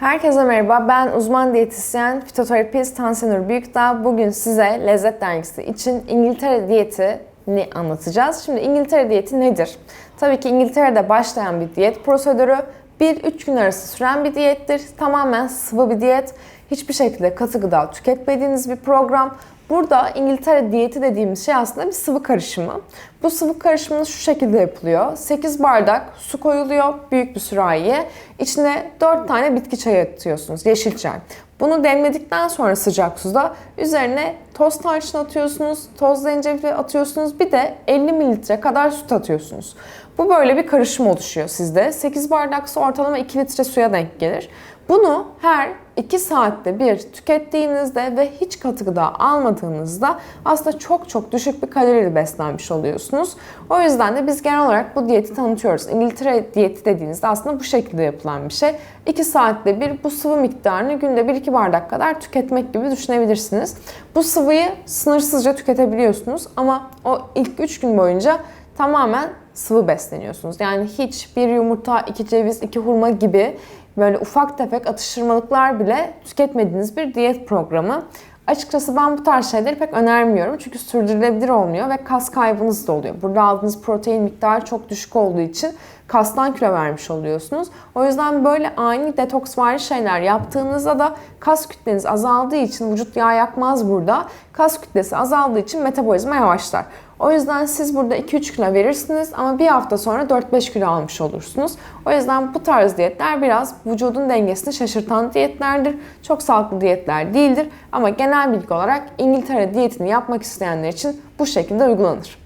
Herkese merhaba. Ben uzman diyetisyen, fitoterapist Tansenur Büyükdağ. Bugün size Lezzet Dergisi için İngiltere diyetini anlatacağız. Şimdi İngiltere diyeti nedir? Tabii ki İngiltere'de başlayan bir diyet prosedürü. 1-3 gün arası süren bir diyettir. Tamamen sıvı bir diyet. Hiçbir şekilde katı gıda tüketmediğiniz bir program. Burada İngiltere diyeti dediğimiz şey aslında bir sıvı karışımı. Bu sıvı karışımı şu şekilde yapılıyor. 8 bardak su koyuluyor büyük bir sürahiye. İçine 4 tane bitki çayı atıyorsunuz, yeşil çay. Bunu demledikten sonra sıcak suda üzerine toz tarçın atıyorsunuz, toz zencefil atıyorsunuz. Bir de 50 mililitre kadar süt atıyorsunuz. Bu böyle bir karışım oluşuyor sizde. 8 bardak su ortalama 2 litre suya denk gelir. Bunu her 2 saatte bir tükettiğinizde ve hiç katı gıda almadığınızda aslında çok çok düşük bir kaloriyle beslenmiş oluyorsunuz. O yüzden de biz genel olarak bu diyeti tanıtıyoruz. İngiltere diyeti dediğinizde aslında bu şekilde yapılan bir şey. 2 saatte bir bu sıvı miktarını günde 1-2 bardak kadar tüketmek gibi düşünebilirsiniz. Bu sıvıyı sınırsızca tüketebiliyorsunuz ama o ilk 3 gün boyunca tamamen sıvı besleniyorsunuz. Yani hiç bir yumurta, iki ceviz, iki hurma gibi böyle ufak tefek atıştırmalıklar bile tüketmediğiniz bir diyet programı. Açıkçası ben bu tarz şeyleri pek önermiyorum çünkü sürdürülebilir olmuyor ve kas kaybınız da oluyor. Burada aldığınız protein miktarı çok düşük olduğu için kastan kilo vermiş oluyorsunuz. O yüzden böyle ani detoks vari şeyler yaptığınızda da kas kütleniz azaldığı için vücut yağ yakmaz burada. Kas kütlesi azaldığı için metabolizma yavaşlar. O yüzden siz burada 2-3 kilo verirsiniz ama bir hafta sonra 4-5 kilo almış olursunuz. O yüzden bu tarz diyetler biraz vücudun dengesini şaşırtan diyetlerdir. Çok sağlıklı diyetler değildir ama genel bilgi olarak İngiltere diyetini yapmak isteyenler için bu şekilde uygulanır.